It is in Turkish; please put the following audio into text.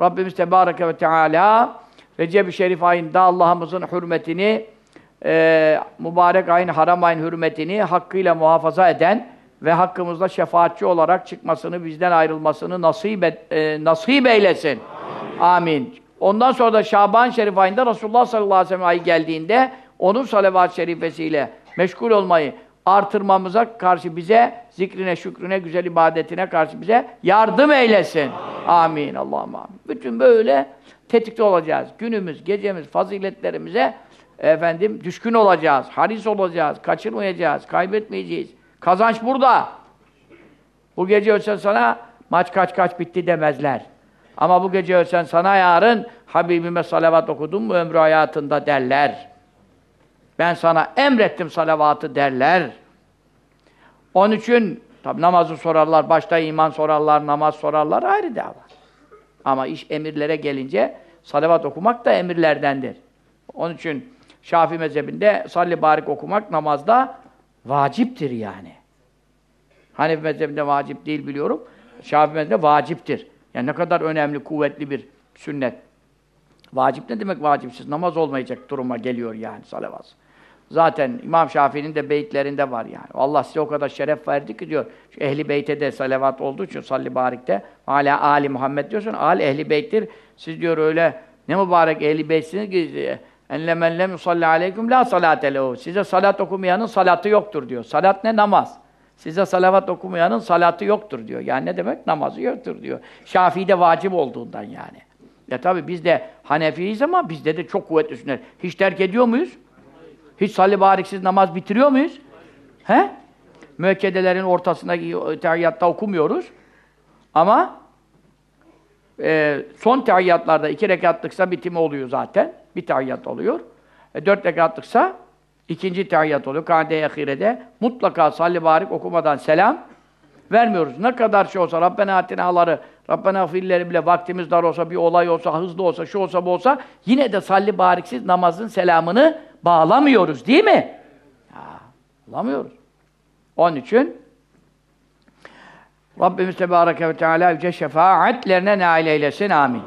Rabbimiz Tebareke ve Teala Recep-i Şerif ayında Allah'ımızın hürmetini e, mübarek ayın, haram ayın hürmetini hakkıyla muhafaza eden ve hakkımızda şefaatçi olarak çıkmasını, bizden ayrılmasını nasip, et, e, nasip eylesin. Amin. Ondan sonra da Şaban Şerif ayında Resulullah sallallahu aleyhi ve sellem ayı geldiğinde onun salavat-ı şerifesiyle meşgul olmayı artırmamıza karşı bize, zikrine, şükrüne, güzel ibadetine karşı bize yardım eylesin. Amin. Allah'ım amin. Bütün böyle tetikte olacağız. Günümüz, gecemiz, faziletlerimize efendim düşkün olacağız, haris olacağız, kaçırmayacağız, kaybetmeyeceğiz. Kazanç burada. Bu gece ölsen sana maç kaç kaç bitti demezler. Ama bu gece ölsen sana yarın Habibime salavat okudun mu ömrü hayatında derler. Ben sana emrettim salavatı derler. Onun için tabi namazı sorarlar, başta iman sorarlar, namaz sorarlar ayrı dava. Ama iş emirlere gelince salavat okumak da emirlerdendir. Onun için Şafii mezhebinde salli barik okumak namazda vaciptir yani. Hanefi mezhebinde vacip değil biliyorum. Şafii mezhebinde vaciptir. Yani ne kadar önemli, kuvvetli bir sünnet. Vacip ne demek vacipsiz? Namaz olmayacak duruma geliyor yani salavat. Zaten İmam Şafii'nin de beyitlerinde var yani. Allah size o kadar şeref verdi ki diyor. Şu ehli beyte de salavat olduğu için salli barikte hala Ali Muhammed diyorsun. Al ehli beyttir. Siz diyor öyle ne mübarek ehli beytsiniz ki enle men lem yusalli aleyküm la salate lehu. Size salat okumayanın salatı yoktur diyor. Salat ne? Namaz. Size salavat okumayanın salatı yoktur diyor. Yani ne demek? Namazı yoktur diyor. Şafii'de vacip olduğundan yani. Ya tabi biz de Hanefiyiz ama bizde de çok kuvvetli sünnet. Hiç terk ediyor muyuz? Hiç salli bariksiz namaz bitiriyor muyuz? He? Müekkedelerin ortasındaki tehiyyatta okumuyoruz. Ama e, son tehiyyatlarda iki rekatlıksa bitimi oluyor zaten. Bir tehiyyat oluyor. E, dört rekatlıksa ikinci tehiyyat oluyor. Kâde-i ahirede mutlaka salli barik okumadan selam vermiyoruz. Ne kadar şey olsa, Rabbena atinaları, Rabbena filleri bile vaktimiz dar olsa, bir olay olsa, hızlı olsa, şu olsa bu olsa, yine de salli bariksiz namazın selamını bağlamıyoruz değil mi? Ya, bağlamıyoruz. Onun için Rabbimiz Tebareke ve Teala yüce şefaatlerine nail eylesin. Amin.